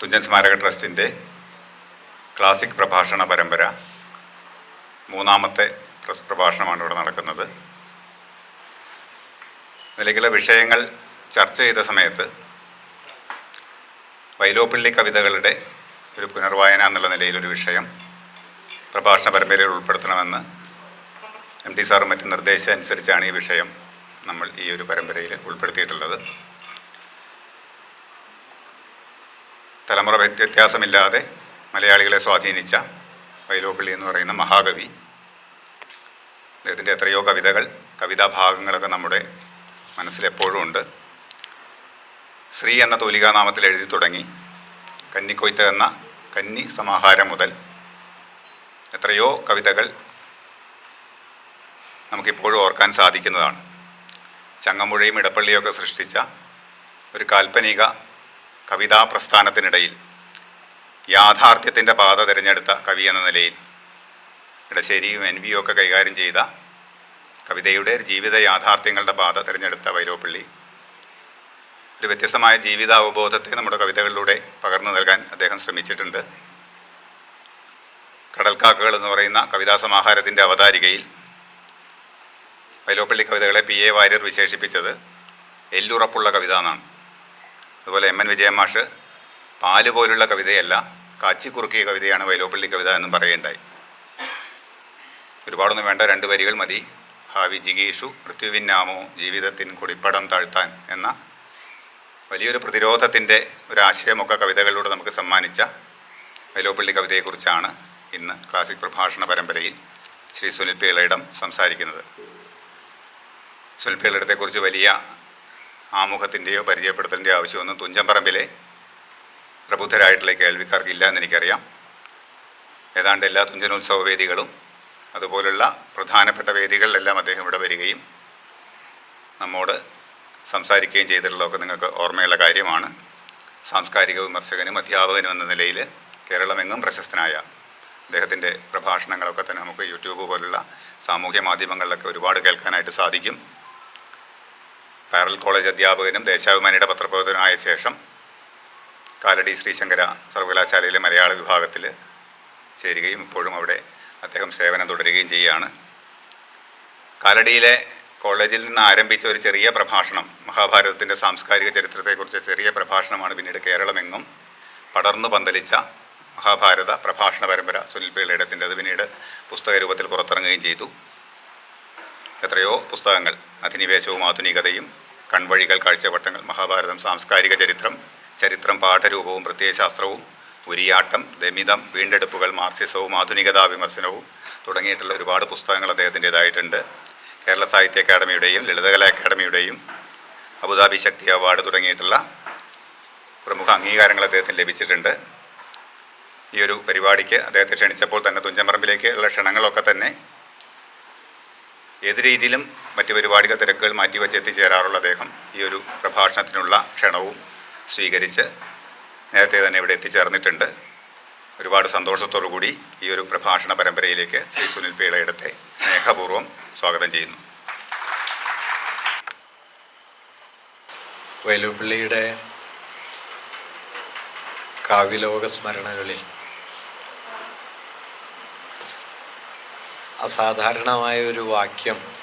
തുഞ്ചൻ സ്മാരക ട്രസ്റ്റിന്റെ ക്ലാസിക് പ്രഭാഷണ പരമ്പര മൂന്നാമത്തെ പ്രസ് പ്രഭാഷണമാണ് ഇവിടെ നടക്കുന്നത്. നിലയ്ക്കുള്ള വിഷയങ്ങൾ ചർച്ച ചെയ്ത സമയത്ത് വൈലോപ്പിള്ളി കവിതകളുടെ ഒരു പുനർവായന എന്നുള്ള നിലയിലൊരു വിഷയം പ്രഭാഷണ പരമ്പരയിൽ ഉൾപ്പെടുത്തണമെന്ന് എം ടി സാറും മറ്റ് നിർദ്ദേശം അനുസരിച്ചാണ് ഈ വിഷയം നമ്മൾ ഈ ഒരു പരമ്പരയിൽ ഉൾപ്പെടുത്തിയിട്ടുള്ളത്. തലമുറ വ്യത്- വ്യത്യാസമില്ലാതെ മലയാളികളെ സ്വാധീനിച്ച വൈലോപ്പിള്ളി എന്ന് പറയുന്ന മഹാകവി. അദ്ദേഹത്തിന്റെ എത്രയോ കവിതകൾ കവിതാഭാഗങ്ങളൊക്കെ നമ്മുടെ മനസ്സിലെപ്പോഴും ഉണ്ട്. ശ്രീ എന്ന തൂലികാനാമത്തിൽ എഴുതി തുടങ്ങി കന്നിക്കൊയ്ത്ത് എന്ന കന്നി സമാഹാരം മുതൽ എത്രയോ കവിതകൾ നമുക്കിപ്പോഴും ഓർക്കാൻ സാധിക്കുന്നതാണ്. ചങ്ങമ്പുഴയും ഇടപ്പള്ളിയൊക്കെ സൃഷ്ടിച്ച ഒരു കാൽപ്പനിക കവിതാ പ്രസ്ഥാനത്തിനിടയിൽ യാഥാർത്ഥ്യത്തിന്റെ പാത തിരഞ്ഞെടുത്ത കവി എന്ന നിലയിൽ ഇടശ്ശേരിയും എൻ വിയും ഒക്കെ കൈകാര്യം ചെയ്ത കവിതയുടെ ജീവിത യാഥാർത്ഥ്യങ്ങളുടെ പാത തിരഞ്ഞെടുത്ത വൈലോപ്പള്ളി ഒരു വ്യത്യസ്തമായ ജീവിത അവബോധത്തെ നമ്മുടെ കവിതകളിലൂടെ പകർന്നു നൽകാൻ അദ്ദേഹം ശ്രമിച്ചിട്ടുണ്ട്. കടൽക്കാക്കകൾ എന്ന് പറയുന്ന കവിതാ സമാഹാരത്തിന്റെ അവതാരികയിൽ വൈലോപ്പള്ളി കവിതകളെ പി എ വാര്യർ വിശേഷിപ്പിച്ചത് എല്ലുറപ്പുള്ള കവിത എന്നാണ്. അതുപോലെ എം എൻ വിജയമാഷ് പാൽ പോലുള്ള കവിതയല്ല കാച്ചിക്കുറുക്കിയ കവിതയാണ് വൈലോപ്പള്ളി കവിത എന്നും പറയുണ്ടായി ഒരുപാടൊന്നും വേണ്ട രണ്ട് വരികൾ മതി. ഭാവി ജിഗീഷു മൃത്യുവിന്നാമോ ജീവിതത്തിൻ കുടിപ്പടം താഴ്ത്താൻ എന്ന വലിയൊരു പ്രതിരോധത്തിന്റെ ഒരാശയമൊക്കെ കവിതകളിലൂടെ നമുക്ക് സമ്മാനിച്ച വൈലോപ്പള്ളി കവിതയെക്കുറിച്ചാണ് ഇന്ന് ക്ലാസിക് പ്രഭാഷണ പരമ്പരയിൽ ശ്രീ സുനിൽ പിള്ളയിടം സംസാരിക്കുന്നത്. സുനിൽ പിള്ളയിടത്തെക്കുറിച്ച് വലിയ ആമുഖത്തിന്റെയോ പരിചയപ്പെടുത്തലിന്റെയോ ആവശ്യമൊന്നും തുഞ്ചമ്പറമ്പിലെ പ്രബുദ്ധരായിട്ടുള്ള കേൾവിക്കാർക്കില്ല എന്ന് എന്നെനിക്കറിയാം ഏതാണ്ട് എല്ലാ തുഞ്ചനോത്സവ വേദികളും അതുപോലുള്ള പ്രധാനപ്പെട്ട വേദികളിലെല്ലാം അദ്ദേഹം ഇവിടെ വരികയും നമ്മോട് സംസാരിക്കുകയും ചെയ്തിട്ടുള്ളതൊക്കെ നിങ്ങൾക്ക് ഓർമ്മയുള്ള കാര്യമാണ്. സാംസ്കാരിക വിമർശകനും അധ്യാപകനും എന്ന നിലയിൽ കേരളമെങ്ങും പ്രശസ്തനായ അദ്ദേഹത്തിന്റെ പ്രഭാഷണങ്ങളൊക്കെ തന്നെ നമുക്ക് യൂട്യൂബ് പോലുള്ള സാമൂഹ്യ മാധ്യമങ്ങളിലൊക്കെ ഒരുപാട് കേൾക്കാനായിട്ട് സാധിക്കും. പാരൽ കോളേജ് അധ്യാപകനും ദേശാഭിമാനിയുടെ പത്രപ്രവർത്തനമായ ശേഷം കാലടി ശ്രീശങ്കര സർവകലാശാലയിലെ മലയാള വിഭാഗത്തിൽ ചേരുകയും ഇപ്പോഴും അവിടെ അദ്ദേഹം സേവനം തുടരുകയും ചെയ്യുകയാണ്. കാലടിയിലെ കോളേജിൽ നിന്ന് ആരംഭിച്ച ഒരു ചെറിയ പ്രഭാഷണം മഹാഭാരതത്തിന്റെ സാംസ്കാരിക ചരിത്രത്തെക്കുറിച്ച് ചെറിയ പ്രഭാഷണമാണ് പിന്നീട് കേരളമെങ്ങും പടർന്നു പന്തലിച്ച മഹാഭാരത പ്രഭാഷണ പരമ്പര സുനിൽ പിള്ളയിടത്തിന്റെ അത് പിന്നീട് പുസ്തക രൂപത്തിൽ പുറത്തിറങ്ങുകയും ചെയ്തു. എത്രയോ പുസ്തകങ്ങൾ അധിനിവേശവും ആധുനികതയും കൺവഴികൾ കാഴ്ചവട്ടങ്ങൾ മഹാഭാരതം സാംസ്കാരിക ചരിത്രം ചരിത്രം പാഠരൂപവും പ്രത്യയശാസ്ത്രവും ഉരിയാട്ടം ദമിതം വീണ്ടെടുപ്പുകൾ മാർക്സിസവും ആധുനികതാ വിമർശനവും തുടങ്ങിയിട്ടുള്ള ഒരുപാട് പുസ്തകങ്ങൾ അദ്ദേഹത്തിന്റെതായിട്ടുണ്ട്. കേരള സാഹിത്യ അക്കാദമിയുടെയും ലളിതകലാ അക്കാദമിയുടെയും അബുദാബി ശക്തി അവാർഡ് തുടങ്ങിയിട്ടുള്ള പ്രമുഖ അംഗീകാരങ്ങൾ അദ്ദേഹത്തിന് ലഭിച്ചിട്ടുണ്ട്. ഈ ഒരു പരിപാടിക്ക് അദ്ദേഹത്തെ ക്ഷണിച്ചപ്പോൾ തന്നെ തുഞ്ചമ്പറമ്പിലേക്ക് ഉള്ള ക്ഷണങ്ങളൊക്കെ തന്നെ ഏത് രീതിയിലും മറ്റ് പരിപാടികൾ തിരക്കുകൾ മാറ്റിവെച്ച് എത്തിച്ചേരാറുള്ള അദ്ദേഹം ഈ ഒരു പ്രഭാഷണത്തിനുള്ള ക്ഷണവും സ്വീകരിച്ച് നേരത്തെ തന്നെ ഇവിടെ എത്തിച്ചേർന്നിട്ടുണ്ട്. ഒരുപാട് സന്തോഷത്തോടു കൂടി ഈ ഒരു പ്രഭാഷണ പരമ്പരയിലേക്ക് ശ്രീ സുനിൽ പേളയിടത്തെ സ്നേഹപൂർവം സ്വാഗതം ചെയ്യുന്നു. വേലുപ്പള്ളിയുടെ കാവ്യലോക സ്മരണകളിൽ അസാധാരണമായ ഒരു വാക്യം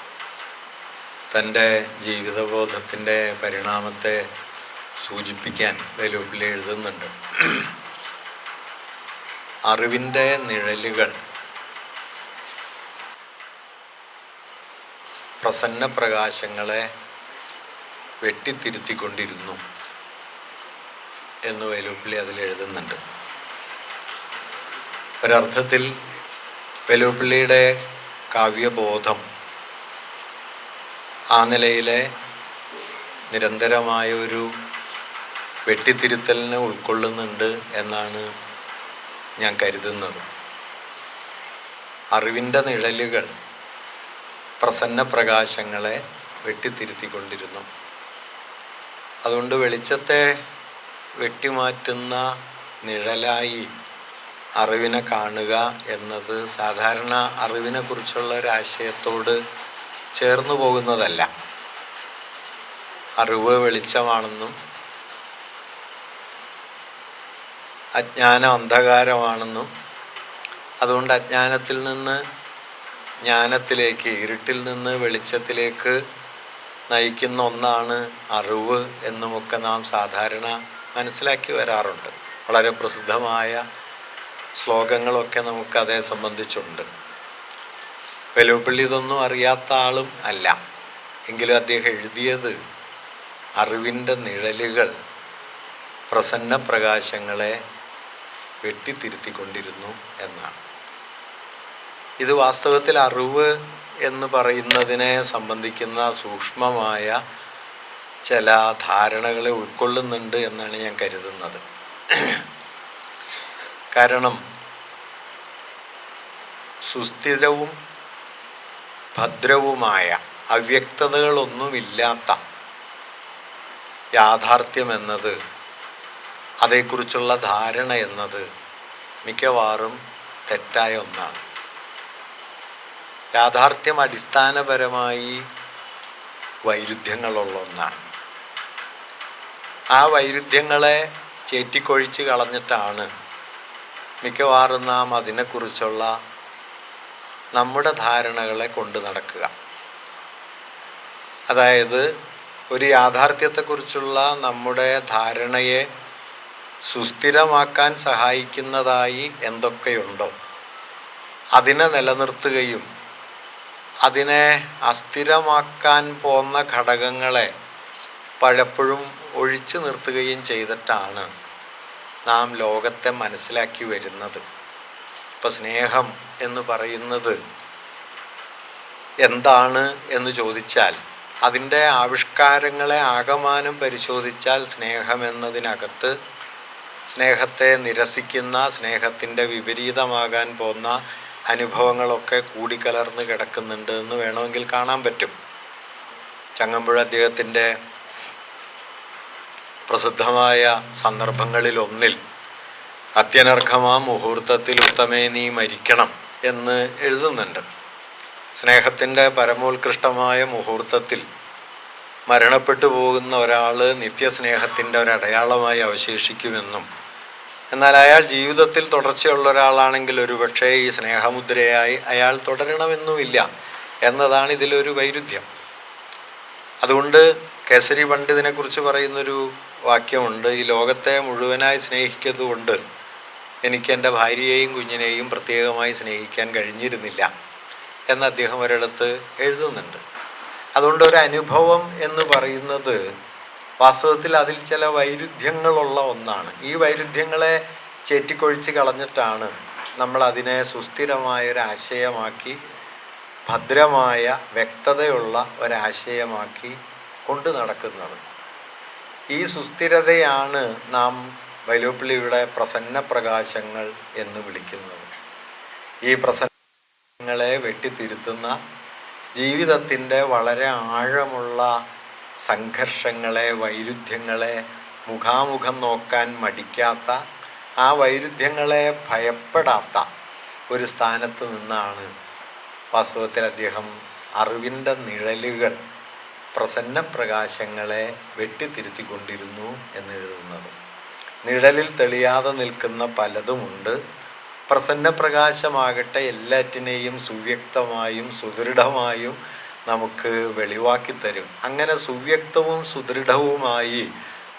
തന്റെ ജീവിതബോധത്തിന്റെ പരിണാമത്തെ സൂചിപ്പിക്കാൻ വൈലോപ്പിള്ളി എഴുതുന്നുണ്ട്. അറിവിന്റെ നിഴലുകൾ പ്രസന്ന പ്രകാശങ്ങളെ വെട്ടിത്തിരുത്തിക്കൊണ്ടിരുന്നു എന്ന് വൈലോപ്പിള്ളി അതിൽ എഴുതുന്നുണ്ട്. ഒരർത്ഥത്തിൽ വൈലോപ്പിള്ളിയുടെ കാവ്യബോധം ആ നിലയിലെ നിരന്തരമായ ഒരു വെട്ടിത്തിരുത്തലിനെ ഉൾക്കൊള്ളുന്നുണ്ട് എന്നാണ് ഞാൻ കരുതുന്നത്. അറിവിന്റെ നിഴലുകൾ പ്രസന്ന പ്രകാശങ്ങളെ വെട്ടിത്തിരുത്തിക്കൊണ്ടിരുന്നു. അതുകൊണ്ട് വെളിച്ചത്തെ വെട്ടിമാറ്റുന്ന നിഴലായി അറിവിനെ കാണുക എന്നത് സാധാരണ അറിവിനെ കുറിച്ചുള്ള ഒരു ആശയത്തോട് ചേർന്നു പോകുന്നതല്ല. അറിവ് വെളിച്ചമാണെന്നും അജ്ഞാനം അന്ധകാരമാണെന്നും അതുകൊണ്ട് അജ്ഞാനത്തിൽ നിന്ന് ജ്ഞാനത്തിലേക്ക് ഇരുട്ടിൽ നിന്ന് വെളിച്ചത്തിലേക്ക് നയിക്കുന്ന ഒന്നാണ് അറിവ് എന്നുമൊക്കെ നാം സാധാരണ മനസ്സിലാക്കി വരാറുണ്ട്. വളരെ പ്രസിദ്ധമായ ശ്ലോകങ്ങളൊക്കെ നമുക്ക് അതേ സംബന്ധിച്ചുണ്ട്. വെലുപ്പള്ളി ഇതൊന്നും അറിയാത്ത ആളും അല്ല. എങ്കിലും അദ്ദേഹം എഴുതിയത് അറിവിന്റെ നിഴലുകൾ പ്രസന്ന പ്രകാശങ്ങളെ വെട്ടിത്തിരുത്തിക്കൊണ്ടിരുന്നു എന്നാണ്. ഇത് വാസ്തവത്തിൽ അറിവ് എന്ന് പറയുന്നതിനെ സംബന്ധിക്കുന്ന സൂക്ഷ്മമായ ചില ധാരണകളെ ഉൾക്കൊള്ളുന്നുണ്ട് എന്നാണ് ഞാൻ കരുതുന്നത്. കാരണം സുസ്ഥിരവും ഭദ്രവുമായ അവ്യക്തതകളൊന്നുമില്ലാത്ത യാഥാർത്ഥ്യമെന്നത് അതേക്കുറിച്ചുള്ള ധാരണ എന്നത് മിക്കവാറും തെറ്റായ ഒന്നാണ്. യാഥാർത്ഥ്യം അടിസ്ഥാനപരമായി വൈരുദ്ധ്യങ്ങളുള്ള ഒന്നാണ്. ആ വൈരുദ്ധ്യങ്ങളെ ചേറ്റിക്കൊഴിച്ച് കളഞ്ഞിട്ടാണ് മിക്കവാറും നാം അതിനെക്കുറിച്ചുള്ള നമ്മുടെ ധാരണകളെ കൊണ്ടു നടക്കുക. അതായത് ഒരു യാഥാർത്ഥ്യത്തെക്കുറിച്ചുള്ള നമ്മുടെ ധാരണയെ സുസ്ഥിരമാക്കാൻ സഹായിക്കുന്നതായി എന്തൊക്കെയുണ്ടോ അതിനെ നിലനിർത്തുകയും അതിനെ അസ്ഥിരമാക്കാൻ പോന്ന ഘടകങ്ങളെ പലപ്പോഴും ഒഴിച്ചു നിർത്തുകയും ചെയ്തിട്ടാണ് നാം ലോകത്തെ മനസ്സിലാക്കി വരുന്നത്. ഇപ്പം സ്നേഹം എന്ന് പറയുന്നത് എന്താണ് എന്ന് ചോദിച്ചാൽ അതിന്റെ ആവിഷ്കാരങ്ങളെ ആകമാനം പരിശോധിച്ചാൽ സ്നേഹം എന്നതിനകത്ത് സ്നേഹത്തെ നിരസിക്കുന്ന സ്നേഹത്തിന്റെ വിപരീതമാകാൻ പോകുന്ന അനുഭവങ്ങളൊക്കെ കൂടിക്കലർന്ന് കിടക്കുന്നുണ്ട് എന്ന് വേണമെങ്കിൽ കാണാൻ പറ്റും. ചങ്ങമ്പുഴ അദ്ദേഹത്തിന്റെ പ്രസിദ്ധമായ സന്ദർഭങ്ങളിലൊന്നിൽ അത്യനർഘമാ മുഹൂർത്തത്തിൽ ഉത്തമേ നീ മരിക്കണം എന്ന് എഴുതുന്നുണ്ട്. സ്നേഹത്തിന്റെ പരമോത്കൃഷ്ടമായ മുഹൂർത്തത്തിൽ മരണപ്പെട്ടു പോകുന്ന ഒരാൾ നിത്യസ്നേഹത്തിന്റെ ഒരടയാളമായി അവശേഷിക്കുമെന്നും എന്നാൽ അയാൾ ജീവിതത്തിൽ തുടർച്ചയുള്ള ഒരാളാണെങ്കിൽ ഒരുപക്ഷേ ഈ സ്നേഹമുദ്രയായി അയാൾ തുടരണമെന്നുമില്ല എന്നതാണ് ഇതിലൊരു വൈരുദ്ധ്യം. അതുകൊണ്ട് കേസരി പണ്ഡിതിനെക്കുറിച്ച് പറയുന്നൊരു വാക്യമുണ്ട് ഈ ലോകത്തെ മുഴുവനായി സ്നേഹിക്കതുകൊണ്ട് എനിക്ക് എന്റെ ഭാര്യയെയും കുഞ്ഞിനെയും പ്രത്യേകമായി സ്നേഹിക്കാൻ കഴിഞ്ഞിരുന്നില്ല എന്ന് അദ്ദേഹം ഒരിടത്ത് എഴുതുന്നുണ്ട്. അതുകൊണ്ട് ഒരു അനുഭവം എന്ന് പറയുന്നത് വാസ്തവത്തിൽ അതിൽ ചില വൈരുദ്ധ്യങ്ങളുള്ള ഒന്നാണ്. ഈ വൈരുദ്ധ്യങ്ങളെ ചേറ്റിക്കൊഴിച്ച് കളഞ്ഞിട്ടാണ് നമ്മൾ അതിനെ സുസ്ഥിരമായ ഒരു ആശയമാക്കി ഭദ്രമായ വ്യക്തതയുള്ള ഒരാശയമാക്കി കൊണ്ടു നടക്കുന്നത്. ഈ സുസ്ഥിരതയാണ് നാം വൈലോപ്പിള്ളിയുടെ പ്രസന്ന പ്രകാശങ്ങൾ എന്ന് വിളിക്കുന്നത്. ഈ പ്രസന്നങ്ങളെ വെട്ടിത്തിരുത്തുന്ന ജീവിതത്തിന്റെ വളരെ ആഴമുള്ള സംഘർഷങ്ങളെ വൈരുദ്ധ്യങ്ങളെ മുഖാമുഖം നോക്കാൻ മടിക്കാത്ത ആ വൈരുദ്ധ്യങ്ങളെ ഭയപ്പെടാത്ത ഒരു സ്ഥാനത്ത് നിന്നാണ് വാസ്തവത്തിൽ അദ്ദേഹം അറിവിന്റെ നിഴലുകൾ പ്രസന്ന പ്രകാശങ്ങളെ വെട്ടിത്തിരുത്തിക്കൊണ്ടിരുന്നു എന്നെഴുതുന്നത് നിഴലിൽ തെളിയാതെ നിൽക്കുന്ന പലതുമുണ്ട് പ്രസന്ന പ്രകാശമാകട്ടെ എല്ലാറ്റിനെയും സുവ്യക്തമായും സുദൃഢമായും നമുക്ക് വെളിവാക്കി തരും. അങ്ങനെ സുവ്യക്തവും സുദൃഢവുമായി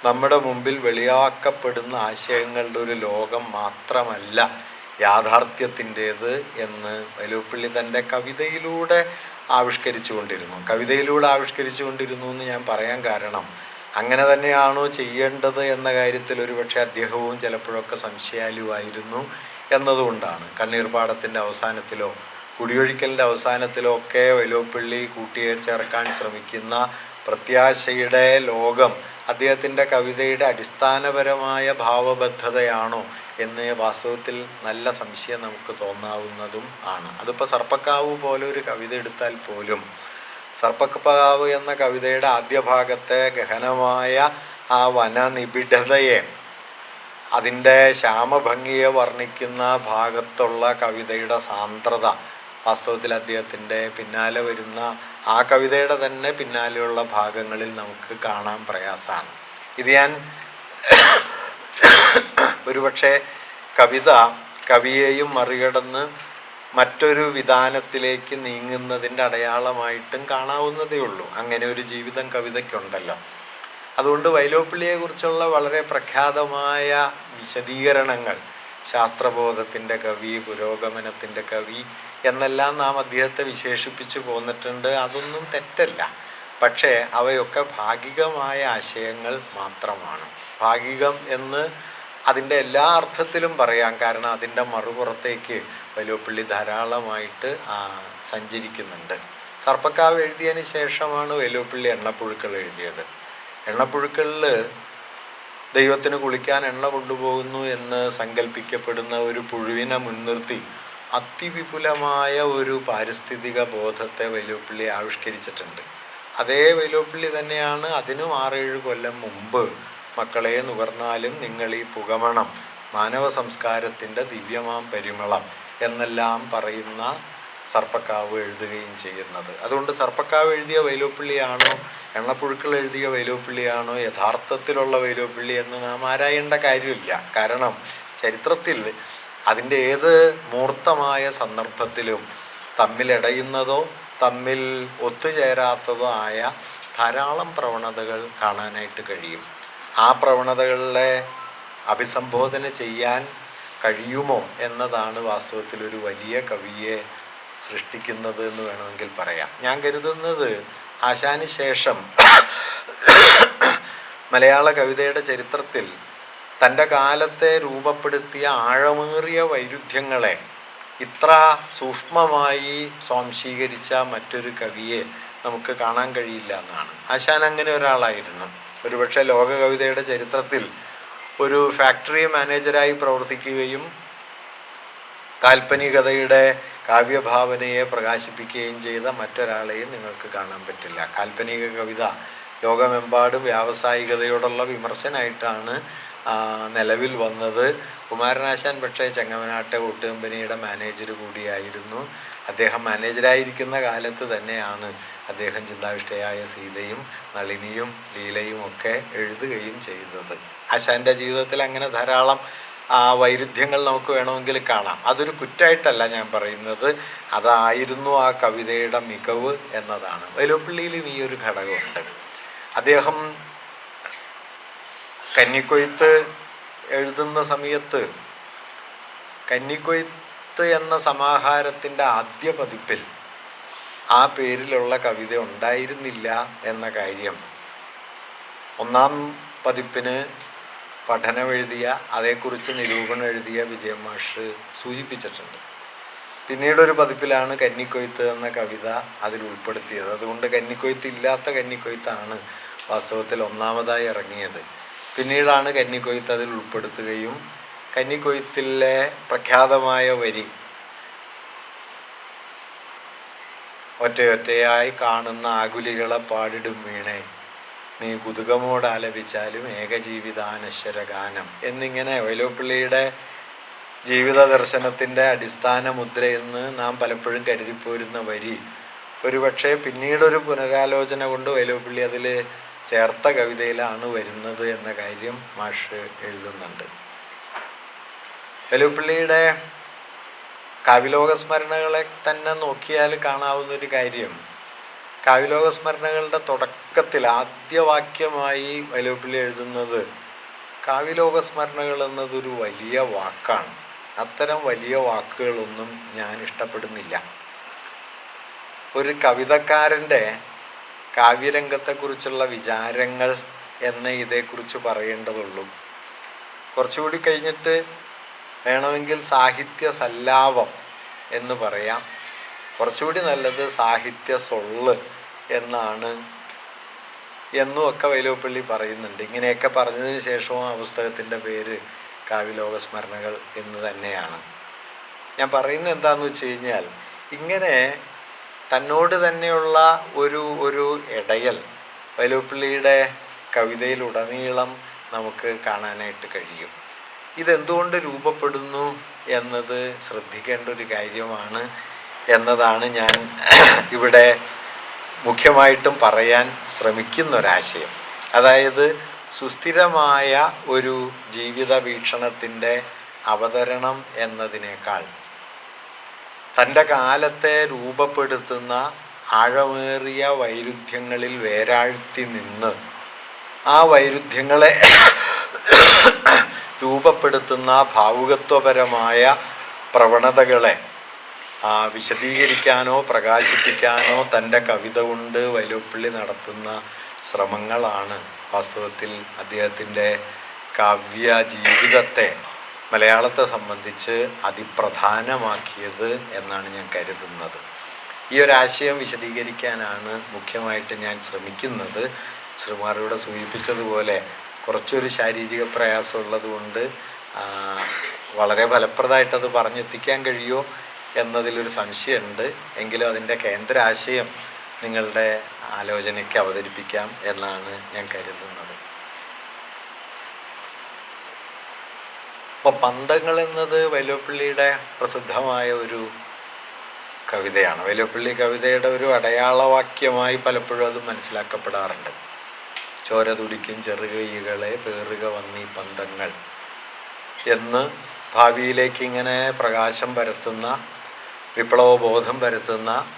നമ്മുടെ മുമ്പിൽ വെളിവാക്കപ്പെടുന്ന ആശയങ്ങളുടെ ഒരു ലോകം മാത്രമല്ല യാഥാർത്ഥ്യത്തിന്റേത് എന്ന് വലുപ്പള്ളി തന്റെ കവിതയിലൂടെ ആവിഷ്കരിച്ചു കൊണ്ടിരുന്നു കവിതയിലൂടെ ആവിഷ്കരിച്ചു കൊണ്ടിരുന്നു എന്ന് ഞാൻ പറയാൻ കാരണം അങ്ങനെ തന്നെയാണോ ചെയ്യേണ്ടത് എന്ന കാര്യത്തിൽ ഒരുപക്ഷെ അദ്ദേഹവും ചിലപ്പോഴൊക്കെ സംശയാലുവായിരുന്നു എന്നതുകൊണ്ടാണ്. കണ്ണീർപാടത്തിന്റെ അവസാനത്തിലോ കുടിയൊഴിക്കലിന്റെ അവസാനത്തിലോ ഒക്കെ വൈലോപ്പിള്ളി കൂട്ടിയെ ചേർക്കാൻ ശ്രമിക്കുന്ന പ്രത്യാശയുടെ ലോകം അദ്ദേഹത്തിന്റെ കവിതയുടെ അടിസ്ഥാനപരമായ ഭാവബദ്ധതയാണോ എന്ന് വാസ്തവത്തിൽ നല്ല സംശയം നമുക്ക് തോന്നാവുന്നതും ആണ്. അതിപ്പോൾ സർപ്പക്കാവ് പോലെ ഒരു കവിത എടുത്താൽ പോലും സർപ്പക്കാവ് എന്ന കവിതയുടെ ആദ്യ ഭാഗത്തെ ഗഹനമായ ആ വനനിബിഡതയെ അതിന്റെ ശ്യാമഭംഗിയെ വർണിക്കുന്ന ഭാഗത്തുള്ള കവിതയുടെ സാന്ദ്രത വാസ്തവത്തിൽ അദ്ദേഹത്തിന്റെ പിന്നാലെ വരുന്ന ആ കവിതയുടെ തന്നെ പിന്നാലെയുള്ള ഭാഗങ്ങളിൽ നമുക്ക് കാണാൻ പ്രയാസമാണ്. ഇത് ഞാൻ ഒരുപക്ഷെ കവിത കവിയെയും മറികടന്ന് മറ്റൊരു വിധാനത്തിലേക്ക് നീങ്ങുന്നതിന്റെ അടയാളമായിട്ടും കാണാവുന്നതേ ഉള്ളൂ. അങ്ങനെ ഒരു ജീവിതം കവിതയ്ക്കുണ്ടല്ലോ. അതുകൊണ്ട് വൈലോപ്പിള്ളിയെക്കുറിച്ചുള്ള വളരെ പ്രഖ്യാതമായ വിശദീകരണങ്ങൾ ശാസ്ത്രബോധത്തിന്റെ കവി പുരോഗമനത്തിന്റെ കവി എന്നെല്ലാം നാം അദ്ദേഹത്തെ വിശേഷിപ്പിച്ച് പോന്നിട്ടുണ്ട്. അതൊന്നും തെറ്റല്ല. പക്ഷേ അവയൊക്കെ ഭാഗികമായ ആശയങ്ങൾ മാത്രമാണ്. ഭാഗികം എന്ന് അതിന്റെ എല്ലാ അർത്ഥത്തിലും പറയാം. കാരണം അതിന്റെ മറുപുറത്തേക്ക് വലുവപ്പള്ളി ധാരാളമായിട്ട് സഞ്ചരിക്കുന്നുണ്ട്. സർപ്പക്കാവ് എഴുതിയതിന് ശേഷമാണ് വലുവപ്പള്ളി എണ്ണപ്പുഴുക്കൾ എഴുതിയത്. എണ്ണപ്പുഴുക്കളിൽ ദൈവത്തിന് കുളിക്കാൻ എണ്ണ കൊണ്ടുപോകുന്നു എന്ന് സങ്കല്പിക്കപ്പെടുന്ന ഒരു പുഴുവിനെ മുൻനിർത്തി അതിവിപുലമായ ഒരു പാരിസ്ഥിതിക ബോധത്തെ വൈലോപ്പിള്ളി ആവിഷ്കരിച്ചിട്ടുണ്ട്. അതേ വൈലോപ്പിള്ളി തന്നെയാണ് അതിനും ആറേഴ് കൊല്ലം മുമ്പ് മക്കളെ നുകർന്നാലും നിങ്ങൾ ഈ പുകമണം മാനവ സംസ്കാരത്തിന്റെ ദിവ്യമാം പരിമളം എന്നെല്ലാം പറയുന്ന സർപ്പക്കാവ് എഴുതുകയും ചെയ്യുന്നത്. അതുകൊണ്ട് സർപ്പക്കാവ് എഴുതിയ വൈലോപ്പിള്ളിയാണോ എണ്ണപ്പുഴുക്കൾ എഴുതിയ വൈലോപ്പിള്ളിയാണോ യഥാർത്ഥത്തിലുള്ള വൈലോപ്പിള്ളി എന്ന് നാം ആരായേണ്ട കാര്യമില്ല. കാരണം ചരിത്രത്തിൽ അതിന്റെ ഏത് മൂർത്തമായ സന്ദർഭത്തിലും തമ്മിലടയുന്നതോ തമ്മിൽ ഒത്തുചേരാത്തതോ ആയ ധാരാളം പ്രവണതകൾ കാണാനായിട്ട് കഴിയും. ആ പ്രവണതകളെ അഭിസംബോധന ചെയ്യാൻ കഴിയുമോ എന്നതാണ് വാസ്തവത്തിൽ ഒരു വലിയ കവിയെ സൃഷ്ടിക്കുന്നത് എന്ന് വേണമെങ്കിൽ പറയാം. ഞാൻ കരുതുന്നത് ആശാന് ശേഷം മലയാള കവിതയുടെ ചരിത്രത്തിൽ തന്റെ കാലത്തെ രൂപപ്പെടുത്തിയ ആഴമേറിയ വൈരുദ്ധ്യങ്ങളെ ഇത്ര സൂക്ഷ്മമായി സ്വാംശീകരിച്ച മറ്റൊരു കവിയെ നമുക്ക് കാണാൻ കഴിയില്ല എന്നാണ്. ആശാൻ അങ്ങനെ ഒരാളായിരുന്നു. ഒരുപക്ഷെ ലോക കവിതയുടെ ചരിത്രത്തിൽ ഒരു ഫാക്ടറി മാനേജരായി പ്രവർത്തിക്കുകയും കാൽപ്പനികതയുടെ കാവ്യഭാവനയെ പ്രകാശിപ്പിക്കുകയും ചെയ്ത മറ്റൊരാളെയും നിങ്ങൾക്ക് കാണാൻ പറ്റില്ല. കാൽപ്പനിക കവിത ലോകമെമ്പാടും വ്യാവസായികതയോടുള്ള വിമർശനമായിട്ടാണ് ആ, നിലവിൽ വന്നത്. കുമാരനാശാൻ പക്ഷേ ചെങ്ങമനാട്ടെ കൂട്ടുകമ്പനിയുടെ മാനേജർ കൂടിയായിരുന്നു. അദ്ദേഹം മാനേജരായിരിക്കുന്ന കാലത്ത് തന്നെയാണ് അദ്ദേഹം ചിന്താവിഷ്ടയായ സീതയും നളിനിയും ലീലയും ഒക്കെ എഴുതുകയും ചെയ്തത്. ആശാന്റെ ജീവിതത്തിൽ അങ്ങനെ ധാരാളം ആ വൈരുദ്ധ്യങ്ങൾ നമുക്ക് വേണമെങ്കിൽ കാണാം. അതൊരു കുറ്റമായിട്ടല്ല ഞാൻ പറയുന്നത്. അതായിരുന്നു ആ കവിതയുടെ മികവ് എന്നതാണ്. വൈലോപ്പിള്ളിയിലും ഈ ഒരു ഘടകമുണ്ട്. അദ്ദേഹം കന്നിക്കൊയ്ത്ത് എഴുതുന്ന സമയത്ത് കന്നിക്കൊയ്ത്ത് എന്ന സമാഹാരത്തിന്റെ ആദ്യ പതിപ്പിൽ ആ പേരിലുള്ള കവിത ഉണ്ടായിരുന്നില്ല എന്ന കാര്യം. ഒന്നാം പതിപ്പിന് പഠനം എഴുതിയ അതേക്കുറിച്ച് നിരൂപണം എഴുതിയ വിജയ മാഷ് സൂചിപ്പിച്ചിട്ടുണ്ട്. പിന്നീടൊരു പതിപ്പിലാണ് കന്നിക്കൊയ്ത്ത് എന്ന കവിത അതിൽ ഉൾപ്പെടുത്തിയത്. അതുകൊണ്ട് കന്നിക്കൊയ്ത്ത് ഇല്ലാത്ത കന്നിക്കൊയ്ത്താണ് വാസ്തവത്തിൽ ഒന്നാമതായി ഇറങ്ങിയത്. പിന്നീടാണ് കന്നിക്കൊയ്ത്ത് അതിൽ ഉൾപ്പെടുത്തുകയും കന്നിക്കൊയ്ത്തിലെ പ്രഖ്യാതമായ വരി ഒറ്റയൊറ്റയായി കാണുന്ന ആകുലികളെ പാടിടും വീണേ. നീ കുതുകമോട് ആലപിച്ചാലും ഏകജീവിതാനശ്വര ഗാനം എന്നിങ്ങനെ വൈലോപ്പിള്ളിയുടെ ജീവിത ദർശനത്തിന്റെ അടിസ്ഥാന മുദ്രയെന്ന് നാം പലപ്പോഴും കരുതിപ്പോരുന്ന വരി. ഒരുപക്ഷെ പിന്നീടൊരു പുനരാലോചന കൊണ്ട് വൈലോപ്പിള്ളി അതിൽ ചേർത്ത കവിതയിലാണ് വരുന്നത് എന്ന കാര്യം മാഷ് എഴുതുന്നുണ്ട്. വൈലോപ്പിള്ളിയുടെ കാവ്യലോക സ്മരണകളെ തന്നെ നോക്കിയാൽ കാണാവുന്ന ഒരു കാര്യം. കാവ്യലോക സ്മരണകളുടെ തുടക്കത്തിൽ ആദ്യവാക്യമായി വൈലോപ്പിള്ളി എഴുതുന്നത് കാവ്യലോക സ്മരണകൾ എന്നതൊരു വലിയ വാക്കാണ്. അത്തരം വലിയ വാക്കുകളൊന്നും ഞാൻ ഇഷ്ടപ്പെടുന്നില്ല. ഒരു കവിതക്കാരന്റെ കാവ്യരംഗത്തെക്കുറിച്ചുള്ള വിചാരങ്ങൾ എന്ന് ഇതേക്കുറിച്ച് പറയേണ്ടതുള്ളൂ. കുറച്ചുകൂടി കഴിഞ്ഞിട്ട് വേണമെങ്കിൽ സാഹിത്യ സല്ലാപം എന്ന് പറയാം. കുറച്ചുകൂടി നല്ലത് സാഹിത്യ സൊള്ള് എന്നാണ് എന്നും ഒക്കെ വൈലോപ്പള്ളി പറയുന്നുണ്ട്. ഇങ്ങനെയൊക്കെ പറഞ്ഞതിന് ശേഷവും ആ പുസ്തകത്തിന്റെ പേര് കാവ്യലോക സ്മരണകൾ എന്ന് തന്നെയാണ്. ഞാൻ പറയുന്നത് എന്താണെന്ന് വെച്ച് കഴിഞ്ഞാൽ ഇങ്ങനെ തന്നോട് തന്നെയുള്ള ഒരു ഒരു ഇടയൽ വൈലോപ്പിള്ളിയുടെ കവിതയിലുടനീളം നമുക്ക് കാണാനായിട്ട് കഴിയും. ഇതെന്തുകൊണ്ട് രൂപപ്പെടുന്നു എന്നത് ശ്രദ്ധിക്കേണ്ട ഒരു കാര്യമാണ് എന്നതാണ് ഞാൻ ഇവിടെ മുഖ്യമായിട്ടും പറയാൻ ശ്രമിക്കുന്ന ഒരാശയം അതായത് സുസ്ഥിരമായ ഒരു ജീവിത വീക്ഷണത്തിന്റെ അവതരണം എന്നതിനേക്കാൾ തന്റെ കാലത്തെ രൂപപ്പെടുത്തുന്ന ആഴമേറിയ വൈരുദ്ധ്യങ്ങളിൽ വേരാഴ്ത്തി നിന്ന് ആ വൈരുദ്ധ്യങ്ങളെ രൂപപ്പെടുത്തുന്ന ഭാവുകത്വപരമായ പ്രവണതകളെ വിശദീകരിക്കാനോ പ്രകാശിപ്പിക്കാനോ തന്റെ കവിത കൊണ്ട് വൈലോപ്പിള്ളി നടത്തുന്ന ശ്രമങ്ങളാണ് വാസ്തവത്തിൽ അദ്ദേഹത്തിന്റെ കാവ്യ ജീവിതത്തെ മലയാളത്തെ സംബന്ധിച്ച് അതിപ്രധാനമാക്കിയത് എന്നാണ് ഞാൻ കരുതുന്നത്. ഈ ഒരാശയം വിശദീകരിക്കാനാണ് മുഖ്യമായിട്ട് ഞാൻ ശ്രമിക്കുന്നത്. ശ്രീമാറിയുടെ സൂചിപ്പിച്ചതുപോലെ കുറച്ചൊരു ശാരീരിക പ്രയാസമുള്ളത് കൊണ്ട് വളരെ ഫലപ്രദമായിട്ടത് പറഞ്ഞെത്തിക്കാൻ കഴിയുമോ എന്നതിലൊരു സംശയമുണ്ട്. എങ്കിലും അതിന്റെ കേന്ദ്ര ആശയം നിങ്ങളുടെ ആലോചനയ്ക്ക് അവതരിപ്പിക്കാം എന്നാണ് ഞാൻ കരുതുന്നത്. അപ്പോൾ പന്തങ്ങൾ എന്നത് വൈലോപ്പിള്ളിയുടെ പ്രസിദ്ധമായ ഒരു കവിതയാണ്. വൈലോപ്പിള്ളി കവിതയുടെ ഒരു അടയാളവാക്യമായി പലപ്പോഴും അത് മനസ്സിലാക്കപ്പെടാറുണ്ട്. ചോര തുടിക്കും ചെറുകൈകളെ പേറുക വന്നീ പന്തങ്ങൾ എന്ന് ഭാവിയിലേക്ക് ഇങ്ങനെ പ്രകാശം പരത്തുന്ന വിപ്ലവബോധം പരത്തുന്ന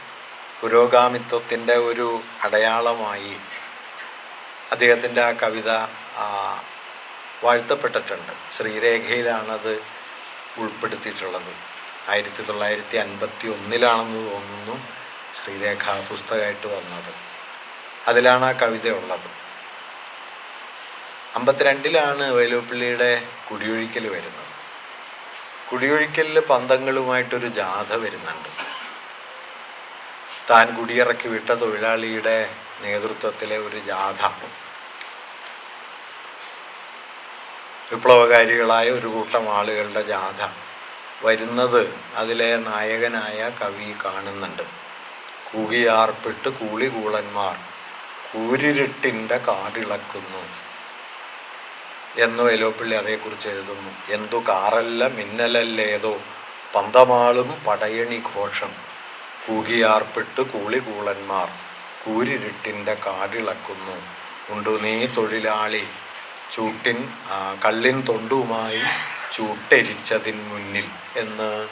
പുരോഗാമിത്വത്തിന്റെ ഒരു അടയാളമായി അദ്ദേഹത്തിന്റെ ആ കവിത വാഴ്ത്തപ്പെട്ടിട്ടുണ്ട്. ശ്രീരേഖയിലാണത് ഉൾപ്പെടുത്തിയിട്ടുള്ളത്. ആയിരത്തി തൊള്ളായിരത്തി അൻപത്തി ഒന്നിലാണെന്ന് തോന്നുന്നു ശ്രീരേഖ പുസ്തകമായിട്ട് വന്നത്. അതിലാണ് ആ കവിത ഉള്ളത് അമ്പത്തിരണ്ടിലാണ് വേലുപ്പിള്ളിയുടെ കുടിയൊഴിക്കൽ വരുന്നത്. കുടിയൊഴിക്കലിൽ പന്തങ്ങളുമായിട്ടൊരു ജാഥ വരുന്നുണ്ട്. താൻ കുടിയിറക്കി വിട്ട തൊഴിലാളിയുടെ നേതൃത്വത്തിലെ ഒരു ജാഥ. വിപ്ലവകാരികളായ ഒരു കൂട്ടം ആളുകളുടെ ജാഥ വരുന്നത് അതിലെ നായകനായ കവി കാണുന്നുണ്ട്. കൂകിയാർപ്പിട്ട് കൂളി കൂളന്മാർ കൂരിരുട്ടിന്റെ കാടിളക്കുന്നു. എന്ന് വേലോപ്പിള്ളി അതേക്കുറിച്ച് എഴുതുന്നു. എന്തു കാറല്ല മിന്നലല്ലേതോ പന്തമാളും പടയണി ഘോഷം. കൂകിയാർപ്പിട്ട് കൂളി കൂളന്മാർ കൂരിരുട്ടിന്റെ കാടിളക്കുന്നു. ഉണ്ടു നീ തൊഴിലാളി. ചൂട്ടിൻ കള്ളിൻ തൊണ്ടുമായി ചൂട്ടരിച്ചതിന് മുന്നിൽ എന്ന്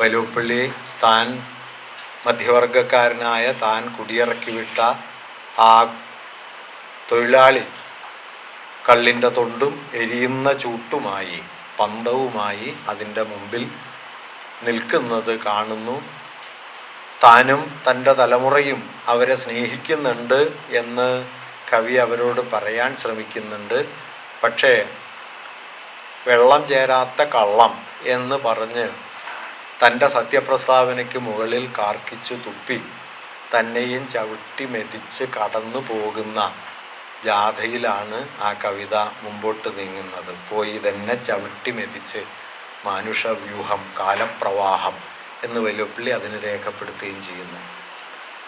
വൈലോപ്പിള്ളി താൻ മധ്യവർഗക്കാരനായ താൻ കുടിയിറക്കി വിട്ട ആ തൊഴിലാളി കള്ളിന്റെ തൊണ്ടും എരിയുന്ന ചൂട്ടുമായി പന്തവുമായി അതിന്റെ മുമ്പിൽ നിൽക്കുന്നത് കാണുന്നു. താനും തന്റെ തലമുറയും അവരെ സ്നേഹിക്കുന്നുണ്ട് എന്ന് കവി അവരോട് പറയാൻ ശ്രമിക്കുന്നുണ്ട്. പക്ഷേ വെള്ളം ചേരാത്ത കള്ളം എന്ന് പറഞ്ഞ് തന്റെ സത്യപ്രസ്താവനയ്ക്ക് മുകളിൽ കാർക്കിച്ചു തുപ്പി തന്നെയും ചവിട്ടി മെതിച്ച് കടന്നു പോകുന്ന ജാഥയിലാണ് ആ കവിത മുമ്പോട്ട് നീങ്ങുന്നത്. പോയി തന്നെ ചവിട്ടി മെതിച്ച് മാനുഷവ്യൂഹം കാലപ്രവാഹം എന്ന് വെല്ലുവിളി അതിന് രേഖപ്പെടുത്തുകയും ചെയ്യുന്നു.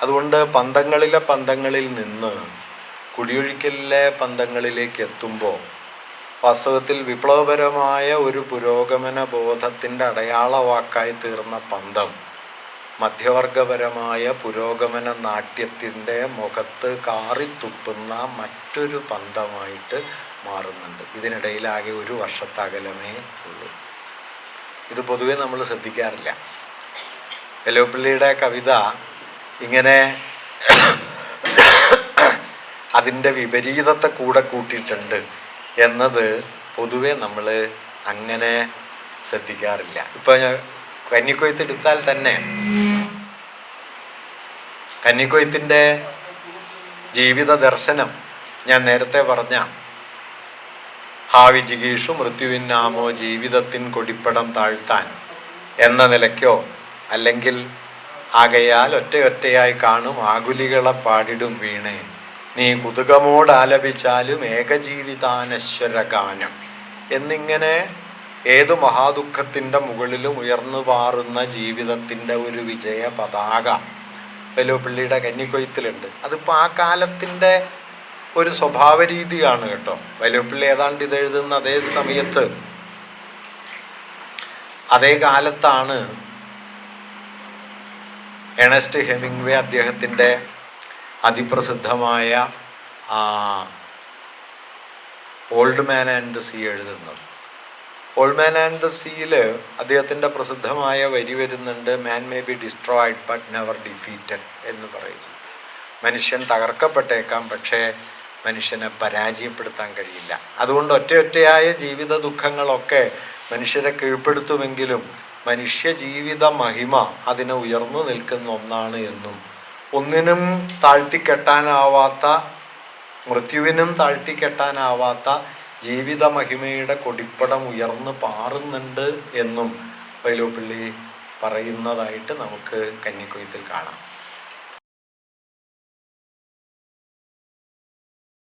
അതുകൊണ്ട് പന്തങ്ങളിലെ പന്തങ്ങളിൽ നിന്ന് കുടിയൊഴിക്കലിലെ പന്തങ്ങളിലേക്ക് എത്തുമ്പോൾ വാസ്തവത്തിൽ വിപ്ലവപരമായ ഒരു പുരോഗമന ബോധത്തിന്റെ അടയാളവാക്കായി തീർന്ന പന്തം മധ്യവർഗപരമായ പുരോഗമന നാട്യത്തിന്റെ മുഖത്ത് കാറിത്തുപ്പുന്ന മറ്റൊരു പന്തമായിട്ട് മാറുന്നുണ്ട്. ഇതിനിടയിലാകെ ഒരു വർഷത്തകലമേ ഉള്ളൂ. ഇത് പൊതുവെ നമ്മൾ ശ്രദ്ധിക്കാറില്ല. എലോപ്പിള്ളിയുടെ കവിത ഇങ്ങനെ അതിന്റെ വിപരീതത്തെ കൂടെ കൂട്ടിയിട്ടുണ്ട് എന്നത് പൊതുവെ നമ്മൾ അങ്ങനെ ശ്രദ്ധിക്കാറില്ല. ഇപ്പോൾ ഞാൻ കന്നിക്കൊയ്ത്ത് എടുത്താൽ തന്നെ. കന്നിക്കൊയ്ത്തിന്റെ ജീവിത ദർശനം ഞാൻ നേരത്തെ പറഞ്ഞ. ഹാവി ജിഗീഷു മൃത്യുവിന്നാമോ ജീവിതത്തിൻ കൊടിപ്പടം താഴ്ത്താൻ എന്ന നിലയ്ക്കോ അല്ലെങ്കിൽ ആകയാൽ ഒറ്റയൊറ്റയായി കാണും ആകുലികളെ പാടിടും വീണ്. നീ കുതുകമോട് ആലപിച്ചാലും ഏകജീവിതാനശ്വര ഗാനം എന്നിങ്ങനെ ഏതു മഹാദുഃഖത്തിന്റെ മുകളിലും ഉയർന്നു പാറുന്ന ജീവിതത്തിന്റെ ഒരു വിജയ പതാക വെല്ലുപ്പിള്ളിയുടെ കന്നിക്കൊയ്ത്തിലുണ്ട് അതിപ്പോൾ ആ കാലത്തിന്റെ ഒരു സ്വഭാവ രീതിയാണ് കേട്ടോ. വലുപ്പിള്ളി ഏതാണ്ട് ഇത് എഴുതുന്ന അതേ സമയത്ത് അതേ കാലത്താണ് എണസ്റ്റ് ഹെമിംഗ്വേ അദ്ദേഹത്തിന്റെ അതിപ്രസിദ്ധമായ Old Man and the Sea എഴുതുന്നത്. ഓൾഡ് മാൻ ആൻഡ് ദ സീയിൽ അദ്ദേഹത്തിന്റെ പ്രസിദ്ധമായ വരി വരുന്നുണ്ട് man may be destroyed but never defeated എന്ന് പറയുന്നു. മനുഷ്യൻ തകർക്കപ്പെട്ടേക്കാം പക്ഷേ മനുഷ്യനെ പരാജയപ്പെടുത്താൻ കഴിയില്ല. അതുകൊണ്ട് ഒറ്റയൊറ്റയായ ജീവിത ദുഃഖങ്ങളൊക്കെ മനുഷ്യരെ കീഴ്പ്പെടുത്തുമെങ്കിലും മനുഷ്യ ജീവിത മഹിമ അതിനെ ഉയർന്നു നിൽക്കുന്ന ഒന്നാണ് എന്നും. ഒന്നിനും താഴ്ത്തിക്കെട്ടാനാവാത്ത മൃത്യുവിനും താഴ്ത്തിക്കെട്ടാനാവാത്ത ജീവിത മഹിമയുടെ കൊടിപ്പടം ഉയർന്ന് പാറുന്നുണ്ട് എന്നും വൈലോപ്പിള്ളി പറയുന്നതായിട്ട് നമുക്ക് കന്നിക്കൊയ്ത്തിൽ കാണാം.